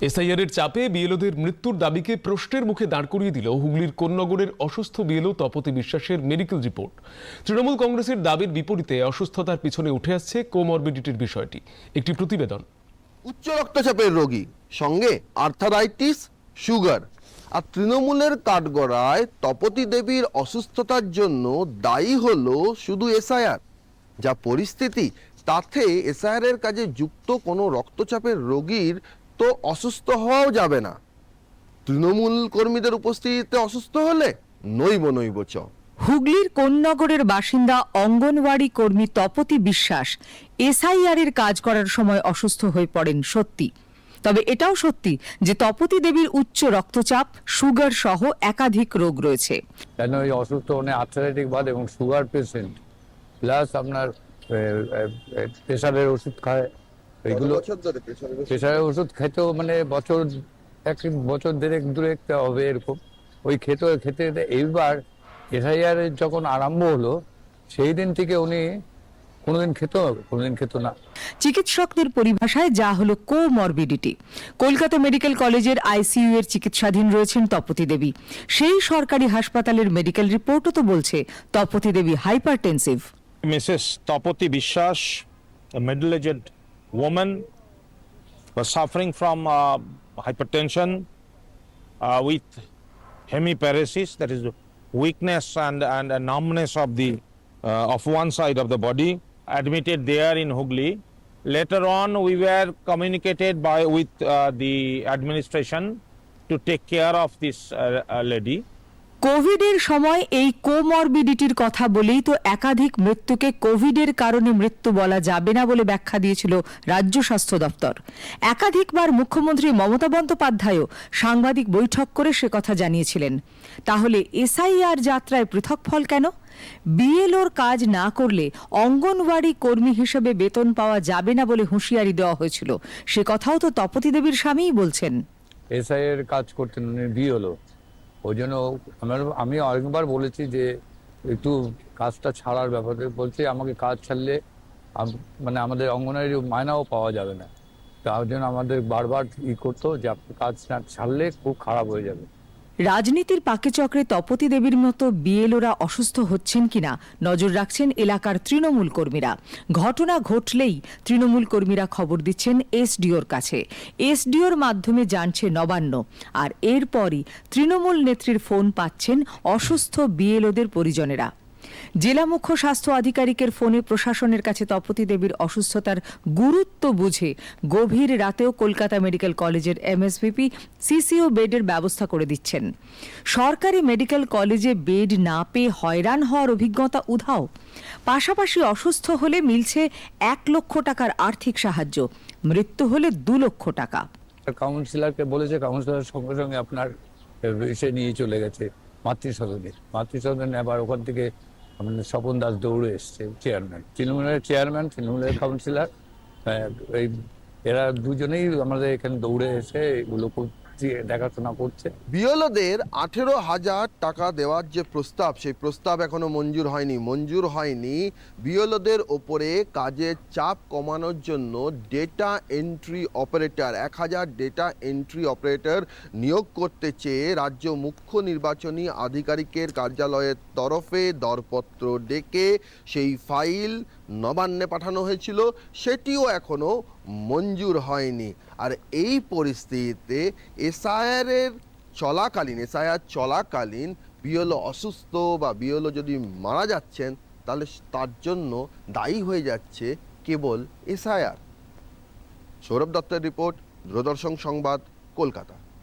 SIR এর চাপে বিএলওদের মৃত্যুর দাবিকে প্রশ্নের মুখে দাঁড় করিয়ে দিল হুগলির কোন্নগরের অসুস্থ বিএলও তপতি বিশ্বাসের মেডিকেল রিপোর্ট। তৃণমূল কংগ্রেসের দাবির বিপরীতে অসুস্থতার পিছনে উঠে আসছে কোমরবিডিটির বিষয়টি। একটি প্রতিবেদন। উচ্চ রক্তচাপের রোগী, সঙ্গে আর্থারাইটিস, সুগার। আর তৃণমূলের কাঠগড়ায় তপতি দেবীর অসুস্থতার জন্য দায়ী হলো শুধু এসআইআর। যা পরিস্থিতি, তাতে এসআইআর এর কাজে যুক্ত কোনো রক্তচাপের রোগীর তো অসুস্থ হওয়াও যাবে না। তৃণমূল কর্মীদের উপস্থিতিতে অসুস্থ হলে নৈব নৈব চ। হুগলির কোন্নগরের বাসিন্দা অঙ্গনওয়াড়ি কর্মী তপতি বিশ্বাস এসআইআর এর কাজ করার সময় অসুস্থ হয়ে পড়েন সত্যি। তবে এটাও সত্যি যে তপতি দেবীর উচ্চ রক্তচাপ সুগার সহ একাধিক রোগ রয়েছে। কেন এই অসুস্থ মানে আর্থারাইটিক বাদ এবং সুগার পেশেন্ট প্লাস আপনার প্রেশারের ওষুধ খায় এগুলো প্রেশারের ওষুধ খেতেও মানে বছর এক বছর দেড়েক দূরেক হবে এরকম। ওই খেতে খেতে এইবার এসআইআর যখন আরম্ভ হলো সেই দিন থেকে উনি কোনোদিন খেত কোনোদিন খেত না। চিকিৎসকদের পরিভাষায় যা হলো কোমরবিডিটি। কলকাতা মেডিকেল কলেজের আইসিইউ এর চিকিৎসাধীন রয়েছেন তপতি দেবী। সেই সরকারি হাসপাতালের মেডিকেল রিপোর্টও তো বলছে Tapati Devi hypertensive. Mrs Tapoti Biswas, a middle-aged woman, was suffering from uh, hypertension uh, with hemiparesis, that is weakness and, and numbness of the uh, of one side of the body. Admitted there in Hugli. Later on, we were communicated by with uh, the administration to take care of this uh, uh, lady. কোভিডের সময় এই কোমরবিডিটির কথা বলেই তো একাধিক মৃত্যুকে কোভিডের কারণে মৃত্যু বলা যাবে না বলে ব্যাখ্যা দিয়েছিল রাজ্য স্বাস্থ্য দপ্তর। একাধিকবার মুখ্যমন্ত্রী মমতা বন্দ্যোপাধ্যায়ও সাংবাদিক বৈঠক করে সে কথা জানিয়েছিলেন। তাহলে এসআইআর যাত্রায় পৃথক ফল কেন? বিএলওর কাজ না করলে অঙ্গনওয়াড়ি কর্মী হিসেবে বেতন পাওয়া যাবে না বলে হুঁশিয়ারি দেওয়া হয়েছিল। সে কথাও তো তপতি দেবীর স্বামীই বলছেন। কাজ করতেন হলো ওই জন্য আমার আমি অনেকবার বলেছি যে একটু কাজটা ছাড়ার ব্যাপারে বলছি, আমাকে কাজ ছাড়লে মানে আমাদের অঙ্গনারী মায়নাও পাওয়া যাবে না। তার জন্য আমাদের বারবার ই করতো যে কাজ ছাড়লে খুব খারাপ হয়ে যাবে। রাজনীতির পাকেচক্রে তপতি দেবীর মতো বিএলওরা অসুস্থ হচ্ছেন কিনা নজর রাখছেন এলাকার তৃণমূল কর্মীরা। ঘটনা ঘটলেই তৃণমূল কর্মীরা খবর দিচ্ছেন এসডিওর কাছে। এসডিওর মাধ্যমে জানছে নবান্ন। আর এরপরই তৃণমূল নেত্রীর ফোন পাচ্ছেন অসুস্থ বিএলওদের পরিজনেরা। জেলা মুখ্য স্বাস্থ্য আধিকারিকের ফোনে প্রশাসনের কাছে তপতী দেবীর অসুস্থতার গুরুত্ব বুঝে গভীর রাতেও কলকাতা মেডিকেল কলেজের এমএসভিপি সিসিও বেডের ব্যবস্থা করে দিচ্ছেন। সরকারি মেডিকেল কলেজে বেড না পেয়ে হয়রান হওয়ার অভিজ্ঞতা উধাও। পাশাপাশি অসুস্থ হলে মিলছে এক লক্ষ টাকার আর্থিক সাহায্য, মৃত্যু হলে দু লক্ষ টাকা। কাউন্সিলরকে বলেছে কাউন্সিলর সঙ্গে সঙ্গে আপনার এসে নিয়ে চলে গেছে মাতৃসদনে। মাতৃসদনে আবার ওখান থেকে আমাদের স্বপন দাস দৌড়ে এসছে চেয়ারম্যান তৃণমূলের চেয়ারম্যান তৃণমূলের কাউন্সিলর এই এরা দুজনেই আমাদের এখানে দৌড়ে এসে এগুলো করছে, দেখাশোনা করছে। বিএলওদের আঠেরো হাজার টাকা দেওয়ার যে প্রস্তাব, সেই প্রস্তাব এখনও মঞ্জুর হয়নি। মঞ্জুর হয়নি বিএলওদের ওপরে কাজের চাপ কমানোর জন্য ডেটা এন্ট্রি অপারেটর এক হাজার ডেটা এন্ট্রি অপারেটর নিয়োগ করতে চেয়ে রাজ্য মুখ্য নির্বাচনী আধিকারিকের কার্যালয়ের তরফে দরপত্র ডেকে সেই ফাইল নবান্নে পাঠানো হয়েছিল, সেটিও এখনও মঞ্জুর হয়নি। আর এই পরিস্থিতিতে এসআইআর এর চলাকালীন, এসআইআর চলাকালীন বিএলও অসুস্থ বা বিএলও যদি মারা যাচ্ছেন, তাহলে তার জন্য দায়ী হয়ে যাচ্ছে কেবল এসআইআর। সৌরভ দত্তের রিপোর্ট দূরদর্শন সংবাদ, কলকাতা।